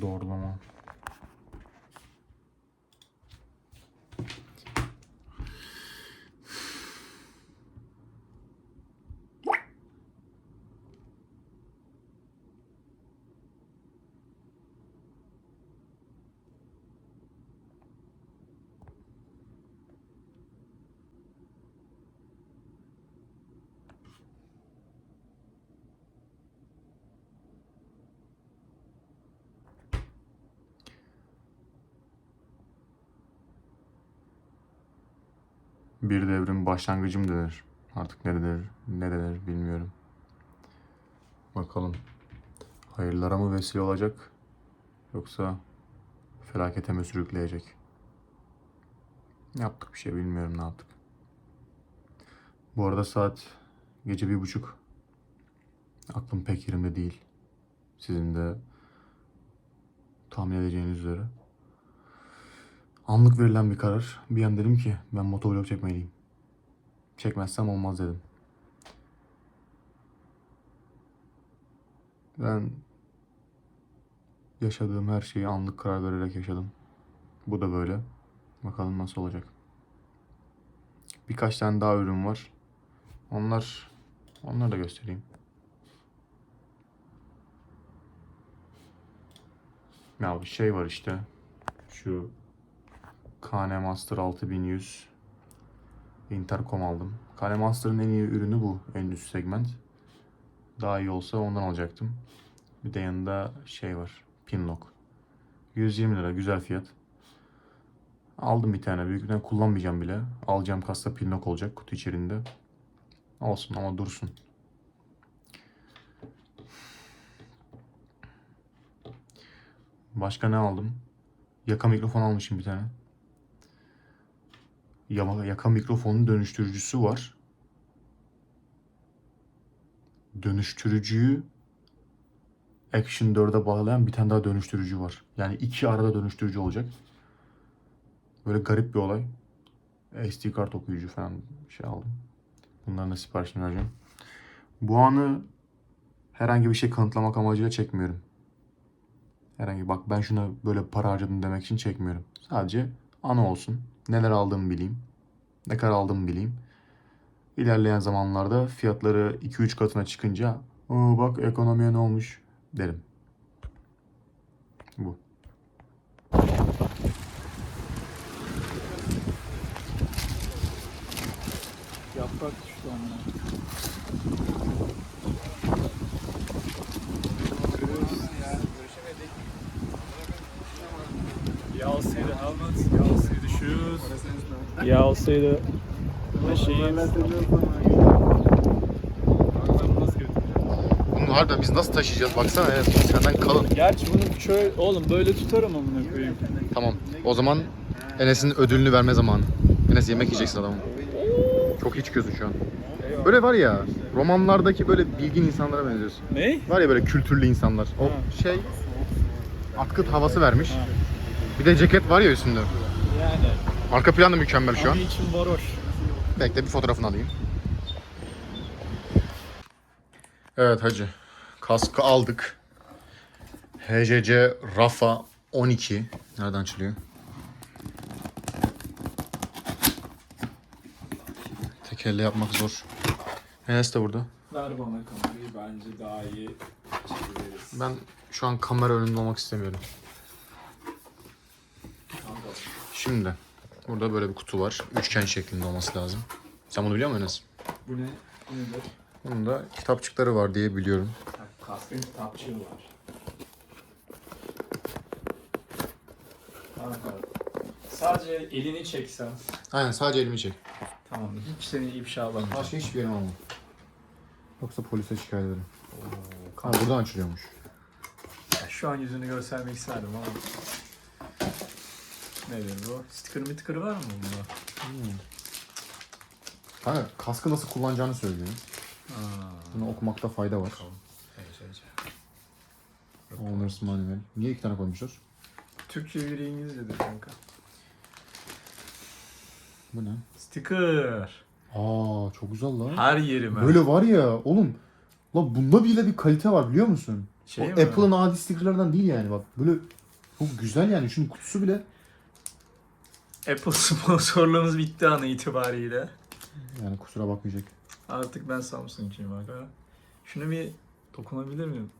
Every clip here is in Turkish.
Doğrulama. Bir devrin başlangıcım denir. Artık ne denir, ne denir bilmiyorum. Bakalım. Hayırlara mı vesile olacak? Yoksa felakete mi sürükleyecek? Yaptık bir şey bilmiyorum ne yaptık. Bu arada saat gece bir buçuk. Aklım pek yerimde değil. Sizin de tahmin edeceğiniz üzere. Anlık verilen bir karar. Bir an dedim ki ben motovlog çekmeliyim. Çekmezsem olmaz dedim. Ben yaşadığım her şeyi anlık karar vererek yaşadım. Bu da böyle. Bakalım nasıl olacak. Birkaç tane daha ürün var. Onlar onları da göstereyim. Ya bir şey var işte. Şu KN Master 6100 Intercom aldım. KN Master'ın en iyi ürünü bu. En üst segment. Daha iyi olsa ondan alacaktım. Bir de yanında şey var. Pinlock. 120 lira. Güzel fiyat. Aldım bir tane. Büyük bir kullanmayacağım bile. Alacağım kasta pinlock olacak kutu içerisinde. Olsun ama dursun. Başka ne aldım? Yaka mikrofon almışım bir tane. Yaka mikrofonun dönüştürücüsü var. Dönüştürücüyü Action 4'e bağlayan bir tane daha dönüştürücü var. Yani iki arada dönüştürücü olacak. Böyle garip bir olay. SD kart okuyucu falan şey aldım. Bunların da siparişini vereceğim. Bu anı herhangi bir şey kanıtlamak amacıyla çekmiyorum. Herhangi bak ben şuna böyle para harcadım demek için çekmiyorum. Sadece ana olsun. Neler aldığımı bileyim. Ne kadar aldığımı bileyim. İlerleyen zamanlarda fiyatları 2-3 katına çıkınca bak ekonomiye ne olmuş derim. Bu. Yaprak düştü amına. Y'all see the helmets, y'all see the shoes, y'all see the machines. Bunu harbiden biz nasıl taşıyacağız? Baksana evet senden kalın. Gerçi bunu şöyle oğlum böyle tutarım amına koyayım. Tamam. O zaman Enes'in ödülünü verme zamanı. Enes yemek yiyeceksin adamım. Çok iyi çıkıyorsun şu an. Böyle var ya romanlardaki böyle bilgin insanlara benziyorsun. Ne? Var ya böyle kültürlü insanlar. O Ha. şey atkıt havası vermiş. Bir de ceket var ya üstünde. Yani. Arka plan da mükemmel şu an. Onun için varoş. Bekle bir fotoğrafını alayım. Evet hacı. Kaskı aldık. HCC Rafa 12. Nereden açılıyor? Tek elle yapmak zor. Enes de burada. Ver bana kamerayı bence daha iyi çeviririz. Ben şu an kamera önünde olmak istemiyorum. Şimdi burada böyle bir kutu var. Üçgen şeklinde olması lazım. Sen bunu biliyor musun Enes? Bu ne? Bu nedir? Bunun da kitapçıkları var diye biliyorum. Kaskın kitapçığı var. Kanka. Sadece elini çeksen. Aynen sadece elimi çek. Tamam. Hiç seni ifşa alamayacağım. Başka hiçbir yerim olmam. Yoksa polise şikayet ederim. Ha buradan açılıyormuş. Ya Şu an yüzünü göstermek isterdim ama. Nedir bu? Sticker mi tıkırı var mı bunda? Kanka kaskı nasıl kullanacağını söylüyor. Aa, Bunu okumakta fayda var. evet, evet. Owner's Manual. Niye iki tane koymuşlar? Türkçe biri İngilizcedir kanka. Bu ne? Sticker. Aa çok güzel lan. Her yerime. Böyle var ya oğlum. La bunda bile bir kalite var biliyor musun? Şey? Apple'ın adi stickerlardan değil yani bak. Böyle çok güzel yani. Şunun kutusu bile. Apple sponsorluğumuz bitti an itibariyle. Yani kusura bakmayacak. Artık ben Samsung'cuyum aga. Şunu bir dokunabilir miyim?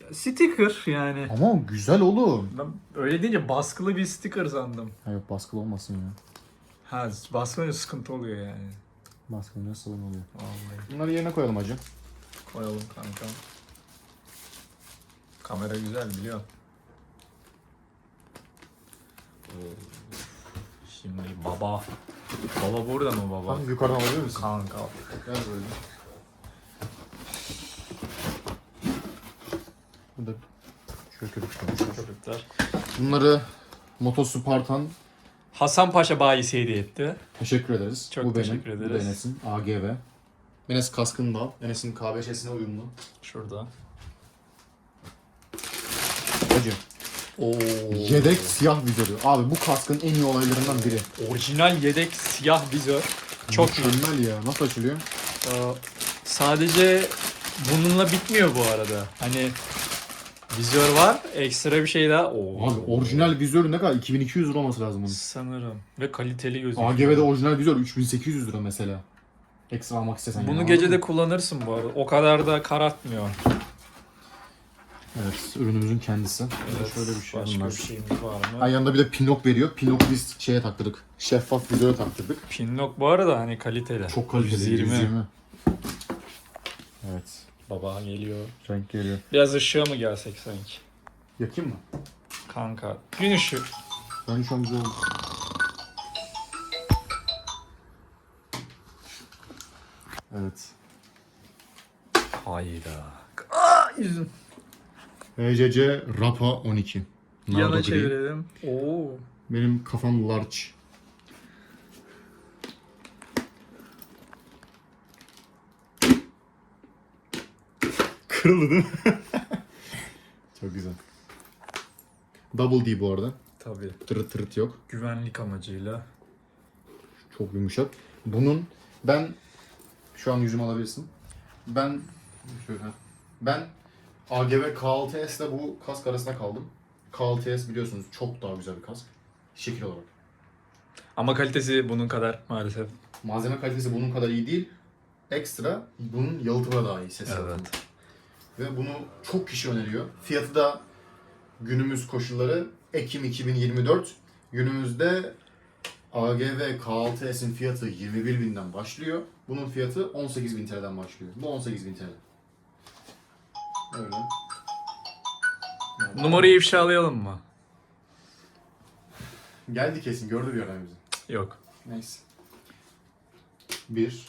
Ya, sticker yani. Ama güzel oğlum. Ben öyle deyince baskılı bir sticker sandım. Ha yok baskılı olmasın ya. Ha baskılı sıkıntı oluyor yani. Baskılı nasıl oluyor? Vallahi. Bunları yerine koyalım hacı. Koyalım kanka. Kamera güzel biliyor. Şimdi baba. Baba burada mı baba? Kanka yukarıdan alabilir misin? Kanka. Gel böyle. Burada şöyle köpük koymuşlar. Çocuklar. Bunları Motospartan Hasan Paşa bayisi hediye etti. teşekkür ederiz. Çok bu benim, teşekkür Bu da ederiz. Enes'in AGV. Enes kaskını da al. Enes'in KBŞ'sine uyumlu. Şurada. Hacı. Oo. Yedek siyah vizörü. Abi bu kaskın en iyi olaylarından biri. Orijinal yedek siyah vizör. Çok iyi. Mükemmel ya. Nasıl açılıyor? Ee, sadece bununla bitmiyor bu arada. Hani vizör var, ekstra bir şey daha. Oo. Abi orijinal vizörü ne kadar? 2200 lira olması lazım bunun. Sanırım. Ve kaliteli gözüküyor. AGV'de orijinal vizör 3800 lira mesela. Ekstra almak istesen. Bunu yani, gece anladın de mı? kullanırsın bu arada. O kadar da karartmıyor. Evet, ürünümüzün kendisi. Şöyle bir şey Başka bunlar. bir şeyimiz var mı? Ha, yanında bir de pinlock veriyor. Pinlock'u biz şeye taktırdık. Şeffaf vizöre taktırdık. Pinlock bu arada hani kaliteli. Çok kaliteli. 120. 120. Evet. Baba geliyor. Renk geliyor. Biraz ışığa mı gelsek sanki? Yakayım mı? Kanka. Gün ışığı. Ben şu an güzel oldu. Evet. Hayda. Aa, yüzüm. ECC Rapa 12. Nardo Yana gri. çevirelim. Oo. Benim kafam large. Kırıldı değil mi? Çok güzel. Double D bu arada. Tabii. Tırıt tırıt yok. Güvenlik amacıyla. Çok yumuşak. Bunun ben şu an yüzümü alabilirsin. Ben şöyle ben AGV K6S ile bu kask arasında kaldım. K6S biliyorsunuz çok daha güzel bir kask. Şekil olarak. Ama kalitesi bunun kadar maalesef. Malzeme kalitesi bunun kadar iyi değil. Ekstra bunun yalıtımı daha iyi ses yalıtımı. Ve bunu çok kişi öneriyor. Fiyatı da günümüz koşulları Ekim 2024. Günümüzde AGV K6S'in fiyatı 21 binden başlıyor. Bunun fiyatı 18 bin TL'den başlıyor. Bu 18 bin TL. Öyle. Evet. Numarayı ifşalayalım mı? Geldi kesin gördü bir ara bizi. Yok. Neyse. 1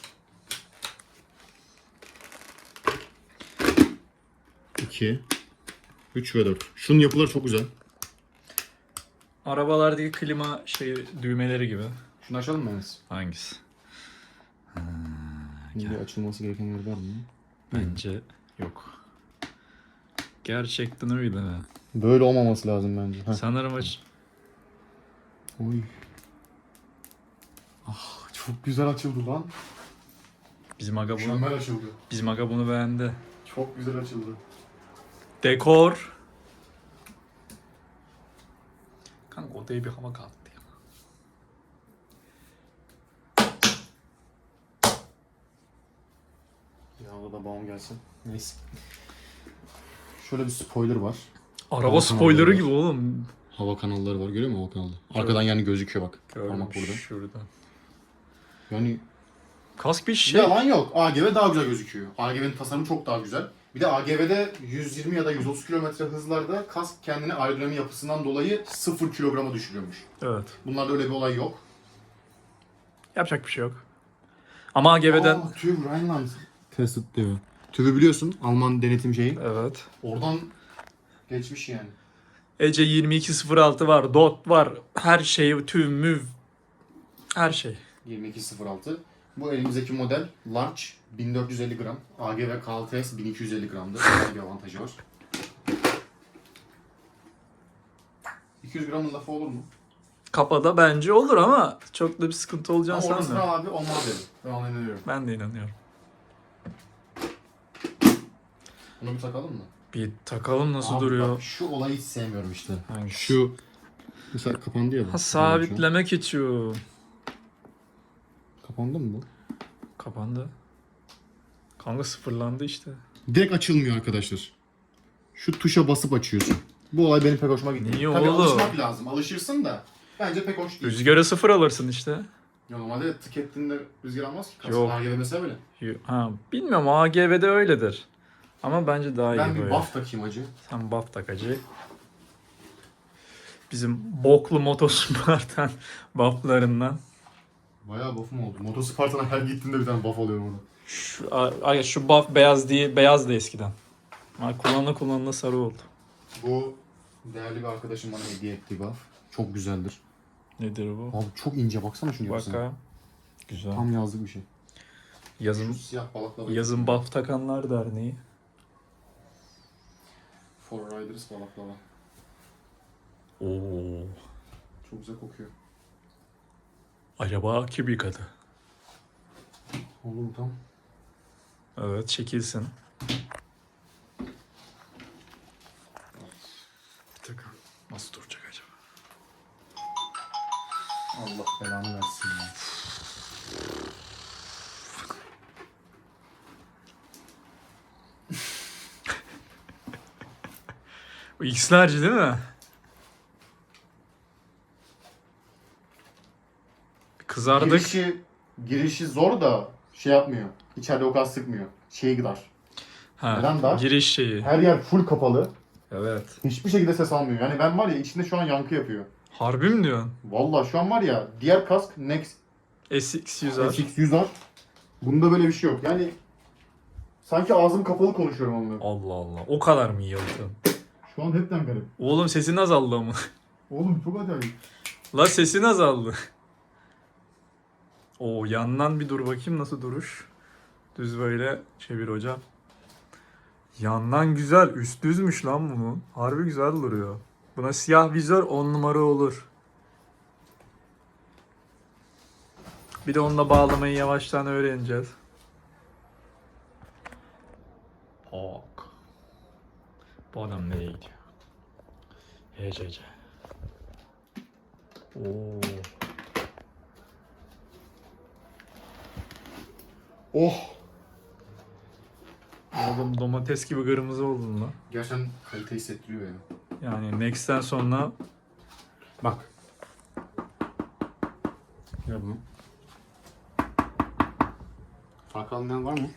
2 3 ve 4. Şunun yapıları çok güzel. Arabalardaki klima şey düğmeleri gibi. Şunu açalım mı Enes? Hangisi? Şimdi açılması gereken yer var mı? Bence yok. Gerçekten öyle mi? Böyle olmaması lazım bence. Heh. Sanırım aç. Oy. Ah çok güzel açıldı lan. Bizim aga bunu, Mükemmel açıldı. bizim aga bunu beğendi. Çok güzel açıldı. Dekor. Kanka odaya bir hava kattı ya. Ya da babam gelsin. Neyse. Şöyle bir spoiler var. Araba Hava spoilerı kanalları gibi oğlum. Hava kanalları var. Görüyor musun hava kanalı? Arkadan yani gözüküyor bak. Gördüm Parmak burada. şurada. Yani Kask bir şey. yalan yok. AGV daha güzel gözüküyor. AGV'nin tasarımı çok daha güzel. Bir de AGV'de 120 ya da 130 km hızlarda kask kendini aerodinamik yapısından dolayı 0 kilograma düşürüyormuş. Evet. Bunlarda öyle bir olay yok. Yapacak bir şey yok. Ama AGV'den... Aa, TÜV Rheinland Tested diyor. TÜV'ü biliyorsun Alman denetim şeyi. Evet. Oradan geçmiş yani. Ece 2206 var, DOT var, her şey, tüm müv, her şey. 2206. Bu elimizdeki model large 1450 gram. AGV K6S 1250 gramdı. Güzel bir avantajı var. 200 gramın lafı olur mu? Kafada bence olur ama çok da bir sıkıntı Ama olacağını orasına sanmıyorum. abi olmaz dedim. Ben ona inanıyorum. Ben de inanıyorum. Bunu bir takalım mı? Bir takalım nasıl Abi duruyor. bak şu olayı hiç sevmiyorum işte. Hangisi? Şu mesela kapandı ya bu. Ha, sabitlemek için. Kapandı mı bu? Kapandı. Kanka sıfırlandı işte. Direkt açılmıyor arkadaşlar. Şu tuşa basıp açıyorsun. Bu olay benim pek hoşuma gitti. Niye Tabii oğlum? alışmak lazım. Alışırsın da. Bence pek hoş değil. Rüzgara sıfır alırsın işte. Ya normalde tık ettiğinde rüzgar almaz ki. Yok. Yok. mesela böyle. Yo- Ha, bilmiyorum AGV'de öyledir. Ama bence daha Ben iyi bir böyle. buff takayım acı. Sen buff takacı. Bizim boklu motospartan bufflarından. Bayağı buff'um oldu. Motospartan'a her gittiğinde bir tane buff alıyorum orada. Şu, ay, şu buff beyaz değil, beyaz da eskiden. Ama kullanla kullanla sarı oldu. Bu değerli bir arkadaşım bana hediye ettiği buff. Çok güzeldir. Nedir bu? Abi çok ince baksana şunu yapısına. Baka. Güzel. Tam yazlık bir şey. Yazın Şu siyah balıkla yazın buff takanlar derneği. For Riders balaklava. Oo. Çok güzel kokuyor. Acaba kim yıkadı? Oldu mu tam? Evet çekilsin. X'lerci değil mi? Kızardık. Girişi, girişi zor da şey yapmıyor. İçeride o kadar sıkmıyor. Şeyi gıdar. Ha, Neden dar? giriş şeyi. Her yer full kapalı. Evet. Hiçbir şekilde ses almıyor. Yani ben var ya içinde şu an yankı yapıyor. Harbi mi diyorsun? Vallahi şu an var ya diğer kask Nex SX100 SX100 Bunda böyle bir şey yok. Yani sanki ağzım kapalı konuşuyorum onunla. Allah Allah. O kadar mı iyi aldın? Şu an hepten garip. Oğlum sesin azaldı ama. Oğlum çok acayip. La sesin azaldı. Oo yandan bir dur bakayım nasıl duruş. Düz böyle çevir hocam. Yandan güzel. Üst düzmüş lan bunun. Harbi güzel duruyor. Buna siyah vizör 10 numara olur. Bir de onunla bağlamayı yavaştan öğreneceğiz. Ok. Bu adam nereye gidiyor? HCC. Oo. Oh! Oğlum domates gibi kırmızı oldun lan. Gerçekten kalite hissettiriyor ya. Yani Next'ten sonra Bak. Gel bunu. Fark anlayan var mı?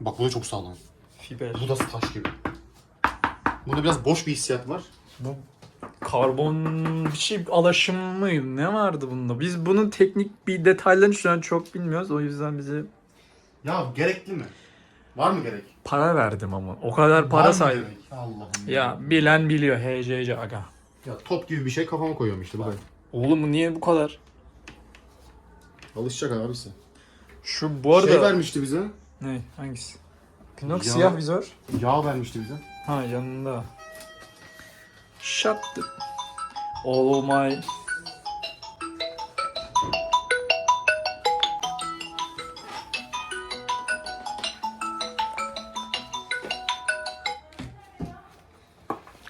Bak bu da çok sağlam. fiber. Bu da taş gibi. Bunda biraz boş bir hissiyat var. Bu karbon bir şey alaşım mıydı? Ne vardı bunda? Biz bunun teknik bir detaylarını şu an çok bilmiyoruz. O yüzden bize Ya gerekli mi? Var mı gerek? para verdim ama. O kadar para mı saydım. Allah'ım Ya bilen biliyor HCC aga. Ya top gibi bir şey kafama koyuyorum işte bu kadar. Oğlum niye bu kadar? Alışacak abisi. Şu bu arada... Şey vermişti bize. Ne? Hangisi? Pinok Ya- siyah vizör. Yağ vermişti bize. Ha yanında. Shut the... All my...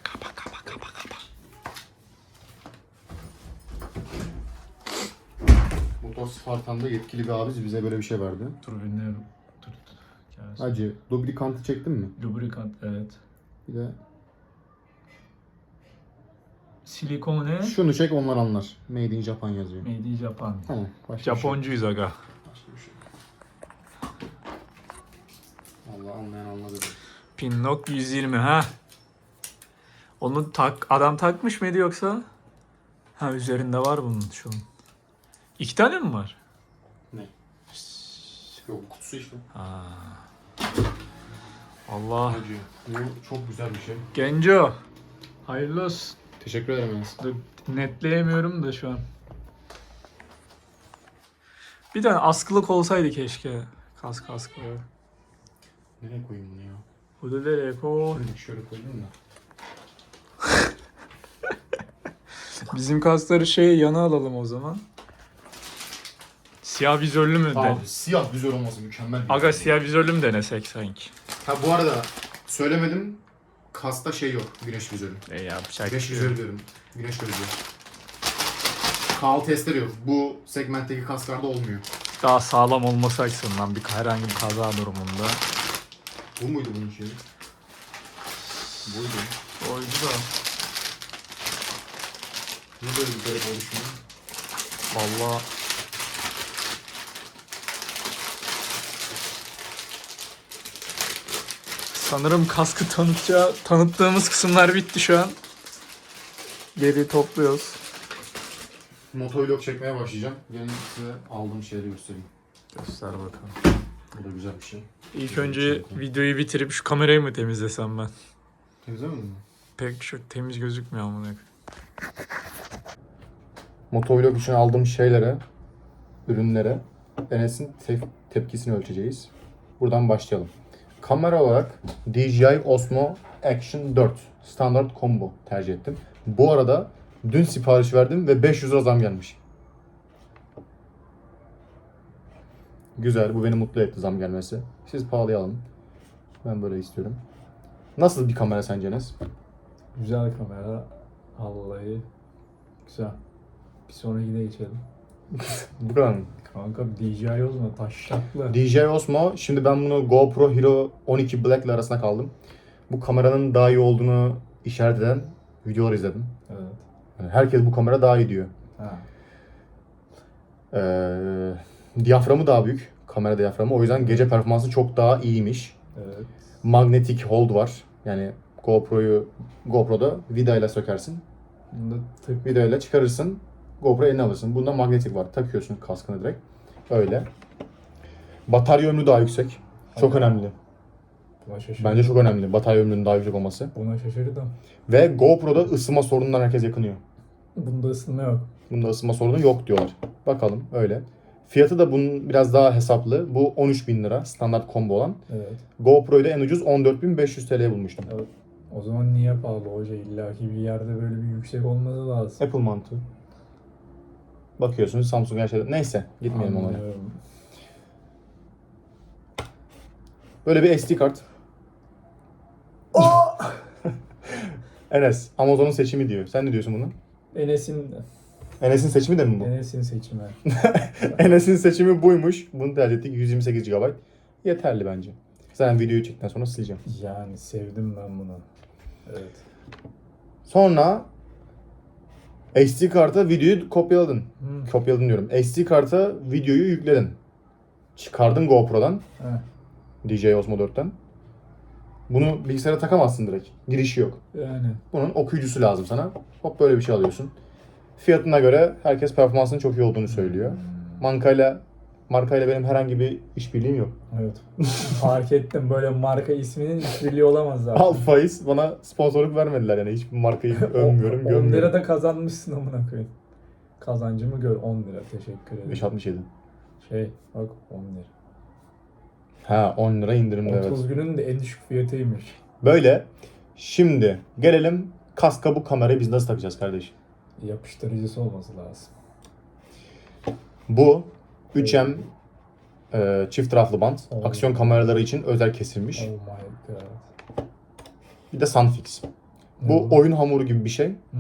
Kapa kapa kapa kapa. Motor Spartan'da yetkili bir abimiz bize böyle bir şey verdi. Gelsin. Hacı, lubrikantı çektin mi? Lubrikant evet. Bir de Silikone. şunu çek onlar anlar. Made in Japan yazıyor. Made in Japan. Tamam. Başka bir şey. Japoncuyuz aga. Başka bir şey. Allah anlayan anladı. Pinlock 120 ha. Onu tak adam takmış mıydı yoksa? Ha üzerinde var bunun şu an. İki tane mi var? Yok kutusu işte. Ha. Allah. Hacı. Bu çok güzel bir şey. Genco. Hayırlı olsun. Teşekkür ederim Enes. Dur, netleyemiyorum da şu an. Bir tane askılık olsaydı keşke. Kask kask böyle. Nereye koyayım bunu ya? Bu da nereye koy? Şöyle, koydum da. Bizim kaskları şey yana alalım o zaman. Siyah vizörlü mü? de? Abi siyah güzel olması mükemmel bir Aga şey. siyah vizörlü mü denesek sanki? Ha bu arada söylemedim. kasta şey yok. Güneş vizörü. E Güneş bir şey yok. vizörü diyorum. Güneş gözlüğü. Kal testleri yok. Bu segmentteki kasklarda olmuyor. Daha sağlam olması açısından bir herhangi bir kaza durumunda. Bu muydu bunun şeyi? Buydu. Oydu da. Niye böyle bir garip oluşuyor? Valla Sanırım kaskı tanıtacağı, tanıttığımız kısımlar bitti şu an. Geri topluyoruz. Motovlog çekmeye başlayacağım. Gelin size aldığım şeyleri göstereyim. Göster bakalım. Bu da güzel bir şey. İlk önce videoyu bitirip şu kamerayı mı temizlesem ben? Temizlemedin mi? Pek çok temiz gözükmüyor amına. Motovlog için aldığım şeylere, ürünlere Enes'in tep- tepkisini ölçeceğiz. Buradan başlayalım. Kamera olarak DJI Osmo Action 4 standart combo tercih ettim. Bu arada dün sipariş verdim ve 500 lira zam gelmiş. Güzel, bu beni mutlu etti zam gelmesi. Siz pahalıya alın. Ben böyle istiyorum. Nasıl bir kamera sence Enes? Güzel kamera. Vallahi güzel. Bir sonraki de geçelim. Buranın. Kanka DJI Osmo taşşaklı. DJI Osmo. Şimdi ben bunu GoPro Hero 12 Black ile arasında kaldım. Bu kameranın daha iyi olduğunu işaret eden videolar izledim. evet. Yani herkes bu kamera daha iyi diyor. Ha. Ee, diyaframı daha büyük. Kamera diyaframı. O yüzden gece performansı çok daha iyiymiş. Evet. Magnetic hold var. Yani GoPro'yu GoPro'da vidayla sökersin. Bunda tık Vidayla çıkarırsın. GoPro eline alırsın. Bunda magnetik var. Takıyorsun kaskını direkt. Öyle. Batarya ömrü daha yüksek. Çok Hadi. önemli. buna şaşırdım. Bence çok önemli. Batarya ömrünün daha yüksek olması. Buna şaşırdım. Ve GoPro'da ısınma sorunundan herkes yakınıyor. Bunda ısınma yok. Bunda ısınma sorunu yok diyorlar. Bakalım öyle. Fiyatı da bunun biraz daha hesaplı. Bu 13 bin lira standart combo olan. Evet. GoPro'yu da en ucuz 14.500 TL'ye bulmuştum. evet. O zaman niye pahalı hoca? İlla ki bir yerde böyle bir yüksek olması lazım. Apple mantığı. Bakıyorsunuz Samsung her şeyde. Neyse gitmeyelim ona. Böyle bir SD kart. Enes, Amazon'un seçimi diyor. Sen ne diyorsun buna? Enes'in Enes'in seçimi de mi bu? Enes'in seçimi. Enes'in seçimi buymuş. Bunu tercih ettik. 128 GB. Yeterli bence. Zaten videoyu çektikten sonra sileceğim. Yani sevdim ben bunu. Evet. Sonra SD karta videoyu kopyaladın. Hı. Kopyaladın diyorum. SD karta videoyu yükledin. Çıkardın GoPro'dan. Heh. DJI Osmo 4'ten. Bunu bilgisayara takamazsın direkt. Girişi yok. Yani Bunun okuyucusu lazım sana. Hop böyle bir şey alıyorsun. Fiyatına göre herkes performansının çok iyi olduğunu söylüyor. Markayla markayla benim herhangi bir işbirliğim yok. Evet. Fark ettim böyle marka isminin işbirliği olamaz zaten. Alfaiz bana sponsorluk vermediler yani hiçbir markayı övmüyorum, 10 lira gömmüyorum. da kazanmışsın amına koyayım. Kazancımı gör 10 lira teşekkür ederim. 567. Şey bak 10 lira. Ha 10 lira indirimde evet. 30 günün de en düşük fiyatıymış. Böyle. Şimdi gelelim kaska bu kamerayı biz nasıl takacağız kardeşim? Yapıştırıcısı olması lazım. Bu 3M e, çift taraflı bant. Oo. Aksiyon kameraları için özel kesilmiş. Oh my god. Bir de Sunfix. Bu oyun hamuru gibi bir şey. Hı.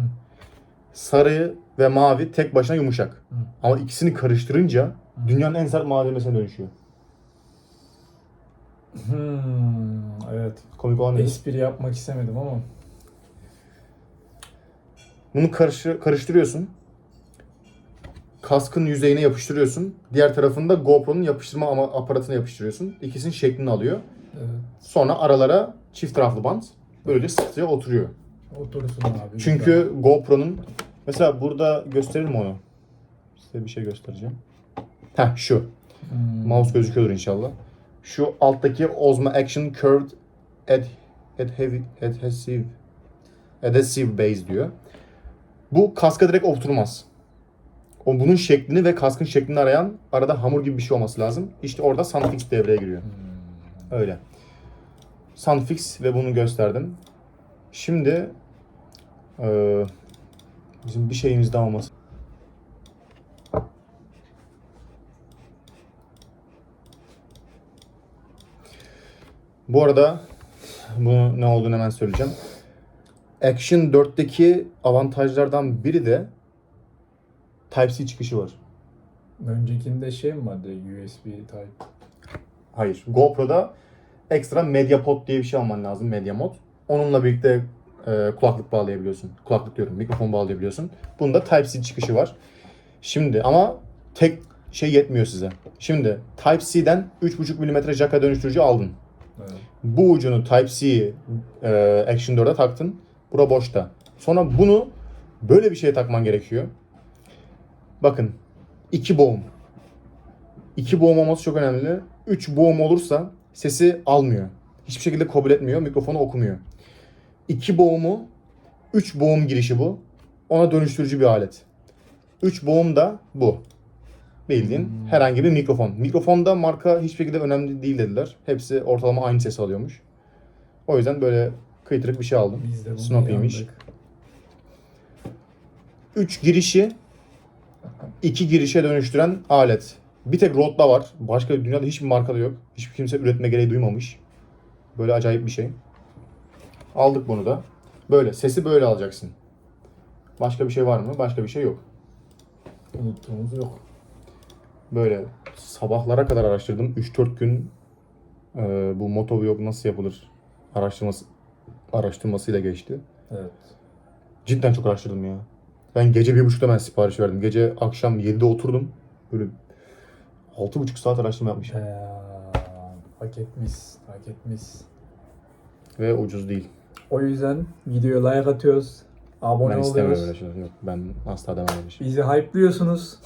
Sarı ve mavi tek başına yumuşak. Hı. Ama ikisini karıştırınca dünyanın en sert malzemesine dönüşüyor. Hmm, evet. Komik olan ne? Espri yapmak istemedim ama Bunu karışı, karıştırıyorsun. Kaskın yüzeyine yapıştırıyorsun. Diğer tarafında GoPro'nun yapıştırma aparatını yapıştırıyorsun. İkisinin şeklini alıyor. evet. Sonra aralara çift taraflı bant. Böylece sıkıya oturuyor. Otursun abi. Çünkü GoPro'nun mesela burada gösterelim onu. Size bir şey göstereceğim. Heh şu. Hmm. Mouse gözüküyordur inşallah. Şu alttaki Osmo Action Curved Ad, adhevi- Adhesive Adhesive Base diyor. Bu kaska direkt oturmaz. O bunun şeklini ve kaskın şeklini arayan arada hamur gibi bir şey olması lazım. İşte orada Sunfix devreye giriyor. Hmm. Öyle. Sunfix ve bunu gösterdim. Şimdi eee, bizim bir şeyimiz daha olması. Bu arada Bunu ne olduğunu hemen söyleyeceğim. Action 4'teki avantajlardan biri de Type-C çıkışı var. Öncekinde şey mi vardı? USB Type. Hayır. GoPro'da ekstra Media Pod diye bir şey alman lazım. Media Mod. Onunla birlikte e, kulaklık bağlayabiliyorsun. Kulaklık diyorum. Mikrofon bağlayabiliyorsun. Bunda Type-C çıkışı var. Şimdi ama tek şey yetmiyor size. Şimdi Type-C'den 3.5 mm jacka dönüştürücü aldın. Evet. Bu ucunu Type-C e, Action 4'e taktın. Bura boşta. Sonra bunu böyle bir şeye takman gerekiyor. Bakın. iki boğum. İki boğum olması çok önemli. Üç boğum olursa sesi almıyor. Hiçbir şekilde kabul etmiyor. Mikrofonu okumuyor. İki boğumu, üç boğum girişi bu. Ona dönüştürücü bir alet. Üç boğum da bu. Bildiğin herhangi bir mikrofon. Mikrofonda marka hiçbir şekilde önemli değil dediler. Hepsi ortalama aynı sesi alıyormuş. O yüzden böyle kıytırık bir şey aldım. Yandık. 3 girişi 2 girişe dönüştüren alet. Bir tek Rode'da var. Başka dünyada hiçbir markada yok. Hiçbir kimse üretme gereği duymamış. Böyle acayip bir şey. Aldık bunu da. Böyle sesi böyle alacaksın. Başka bir şey var mı? Başka bir şey yok. Unuttuğumuz yok. Böyle sabahlara kadar araştırdım. 3-4 gün e, bu motovlog nasıl yapılır araştırması araştırmasıyla geçti. Evet. Cidden çok araştırdım ya. Ben gece bir buçukta ben sipariş verdim. Gece akşam 7'de oturdum. Böyle altı buçuk saat araştırma yapmışım. Ya, hak etmiş. Hak etmiş. Ve ucuz değil. O yüzden videoya like atıyoruz. Abone ben oluyoruz. öyle şeyler. Yok ben asla demem öyle şey. Bizi hype'lıyorsunuz.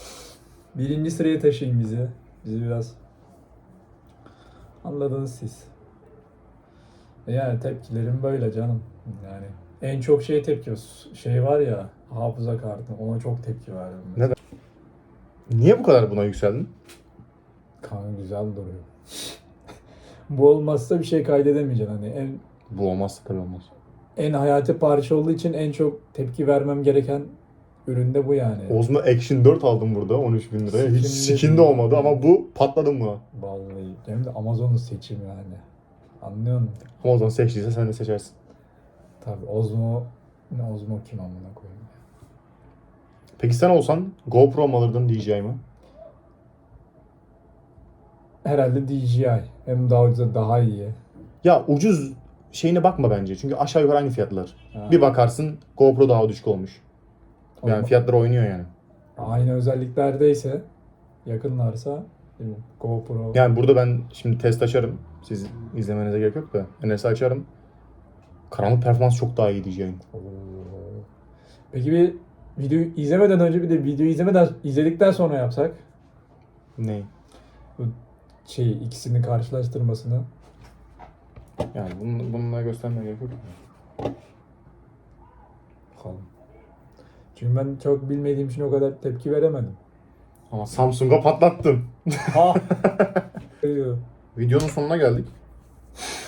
Birinci sıraya taşıyın bizi. Bizi biraz anladınız siz. Yani tepkilerim böyle canım. Yani en çok şey tepki şey var ya hafıza kartı ona çok tepki verdim. ben. Ne- Niye bu kadar buna yükseldin? Kan güzel duruyor. Bu olmazsa bir şey kaydedemeyeceksin hani en Bu olmazsa tabii olmaz. en hayati parça olduğu için en çok tepki vermem gereken ürün de bu yani. Osmo Action 4 aldım burada 13 bin liraya. Hiç Skin de skin de değil. olmadı ama bu patladım buna. Vallahi hem de Amazon'un seçimi yani. Anlıyor musun? Amazon seçtiyse sen de seçersin. Tabii Ozmo ne Ozmo kim amına koyayım. Peki sen olsan GoPro mu alırdın DJI mi? Herhalde DJI. Hem daha ucuz daha iyi. Ya ucuz şeyine bakma bence. Çünkü aşağı yukarı aynı fiyatlar. Ha. Bir bakarsın GoPro daha düşük olmuş. Yani Ama fiyatlar oynuyor yani. Aynı özelliklerdeyse yakınlarsa değil mi? GoPro. Yani burada ben şimdi test açarım. Siz izlemenize gerek yok da. NS açarım. Karanlık performans çok daha iyi diyeceğim. Peki bir video izlemeden önce bir de video izlemeden izledikten sonra yapsak Ne? şey ikisini karşılaştırmasını. Yani bunu, bununla göstermeye gerek yok. Bakalım. Çünkü ben çok bilmediğim için o kadar tepki veremedim. Ama Samsung'a patlattım. Ha. Videonun sonuna geldik.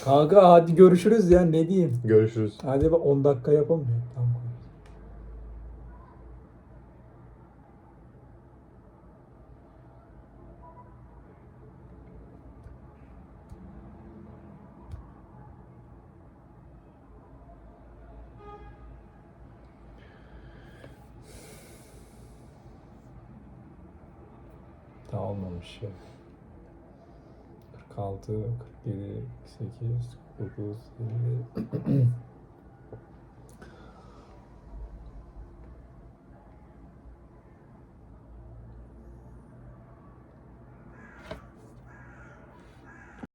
Kanka hadi görüşürüz ya ne diyeyim. Görüşürüz. Hadi bak 10 dakika yapalım ya. Tamam. Daha olmamış ya. 46, 47, 48, 49, 50.